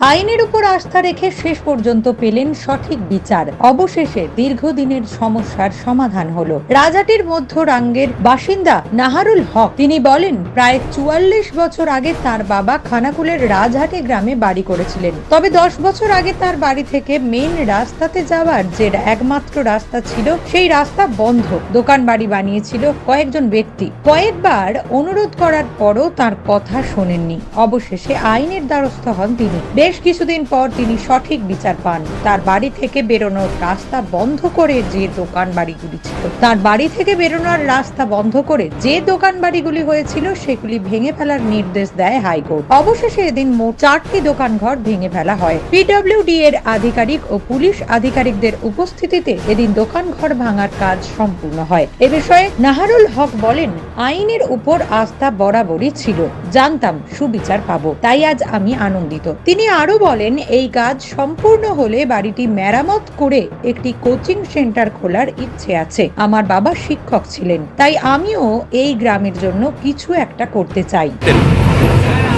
আইনের উপর আস্থা রেখে শেষ পর্যন্ত পেলেন সঠিক বিচার। অবশেষে দীর্ঘদিনের সমস্যার সমাধান হলো। রাজাটির মধ্যরাঙ্গের বাসিন্দা নাহারুল হক, তিনি বলেন, প্রায় চুয়াল্লিশ বছর আগে তার বাবা খানাকুলের রাজহাটি গ্রামে বাড়ি করেছিলেন। তবে দশ বছর আগে তার বাড়ি থেকে মেন রাস্তাতে যাওয়ার যে একমাত্র রাস্তা ছিল, সেই রাস্তা বন্ধ। দোকান বাড়ি বানিয়েছিল কয়েকজন ব্যক্তি। কয়েকবার অনুরোধ করার পরও তার কথা শোনেননি। অবশেষে আইনের দ্বারস্থ হন তিনি। বেশ কিছুদিন পর তিনি সঠিক বিচার পান। তার বাড়ি থেকে বেরোনোর রাস্তা বন্ধ করে যে দোকান বাড়িগুলি ছিল, তার বাড়ি থেকে বেরোনোর রাস্তা বন্ধ করে যে দোকান বাড়িগুলি হয়েছিল, সেগুলি ভেঙে ফেলার নির্দেশ দেয় হাইকোর্ট। অবশেষে এদিন মোট চারটি দোকান ঘর ভেঙে ফেলা হয়। পিডব্লিউডি এর আধিকারিক ও পুলিশ আধিকারিকদের উপস্থিতিতে এদিন দোকান ঘর ভাঙার কাজ সম্পূর্ণ হয়। এ বিষয়ে নাহারুল হক বলেন, আইনের উপর আস্থা বরাবরই ছিল। জানতাম, সুবিচার পাবো। তাই আজ আমি আনন্দিত। তিনি আরও বলেন, এই কাজ সম্পূর্ণ হলে বাড়িটি মেরামত করে একটি কোচিং সেন্টার খোলার ইচ্ছে আছে। আমার বাবা শিক্ষক ছিলেন, তাই আমিও এই গ্রামের জন্য কিছু একটা করতে চাই।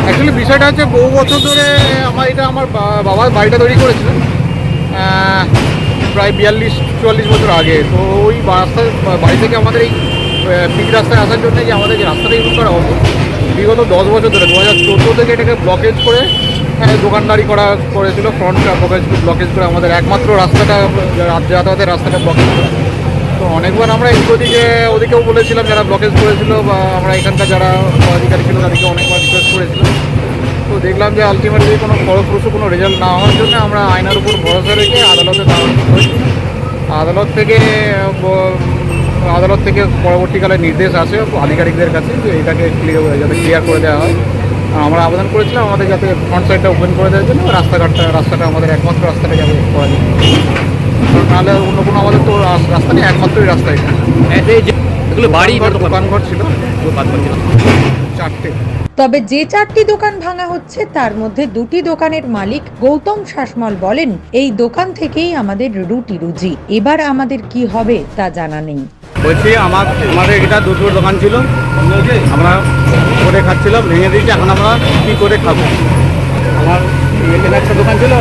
অ্যাকচুয়ালি বিষয়টা হচ্ছে বহু বছর ধরে আমার এটা আমার বাবার বাড়িটা তৈরি করেছিলেন প্রায় বিয়াল্লিশ, চুয়াল্লিশ বছর আগে। তো ওই রাস্তা, বাড়ি থেকে আমাদের এই পিক রাস্তায় আসার জন্য যে আমাদের যে রাস্তাটা ইউজ করা হতো, বিগত দশ বছর ধরে, দু হাজার চোদ্দ থেকে এটাকে ব্লকেজ করে আহ, দোকানদারি করা করেছিল ফ্রন্ট ব্লকেজ ব্লকেজ করে আমাদের একমাত্র রাস্তাটা যাতায়াতের রাস্তাটা ব্লকেজ করে। তো অনেকবার আমরা ওদিকে ওদিকেও বলেছিলাম যারা ব্লকেজ করেছিল বা আমরা এখানকার যারা অধিকারী ছিল তাদেরকে অনেকবার রিকোয়েস্ট করেছিলাম তো দেখলাম যে আলটিমেটলি কোনো ফলপ্রসূ কোনো রেজাল্ট না হওয়ার জন্য আমরা আইনের উপর ভরসা রেখে আদালতে আদালত থেকে আদালত থেকে পরবর্তীকালে নির্দেশ আসে আধিকারিকদের কাছে যে এটাকে ক্লিয়ার ক্লিয়ার করে দেওয়া হয়। আমরা আবেদন করেছিলাম আমাদের যাতে ফ্রন্ট সাইডটা ওপেন করে দেওয়ার জন্য রাস্তাঘাটটা রাস্তাটা আমাদের একমাত্র রাস্তাটা যাতে করা যায়। নাহলে অন্য কোনো আমাদের তো রাস- রাস্তা নেই একমাত্রই রাস্তা এটা এগুলো বাড়ি দোকানঘর ছিল। চারটে। তবে যে চারটি দোকান ভাঙা হচ্ছে তার মধ্যে দুটি দোকানের মালিক গৌতম শাসমল বলেন এই দোকান থেকেই আমাদের রুটি রুজি। এবার আমাদের কি হবে তা জানা নেই। বলছি আমার আমাদের এটা দুটো দোকান ছিল। আমরা করে খাচ্ছিলাম ভেঙে দিয়েছি এখন আমরা কী করে খাব? আমার এখানে একটা দোকান ছিল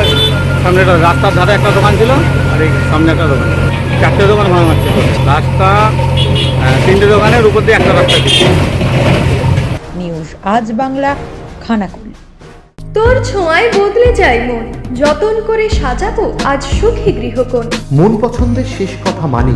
সামনে একটা রাস্তার ধারে একটা দোকান ছিল আর এই সামনে একটা দোকান। চারটে দোকান ভাঙা হচ্ছে। রাস্তা আহ, তিনটে দোকানের উপর দিয়ে একটা রাস্তা ছিল নিউজ আজ বাংলা খানাকুল। তোর ছোঁয়ায় বদলে যায় মন। যতন করে সাজাবো আজ সুখী গৃহকোণ। মন পছন্দের শেষ কথা মানি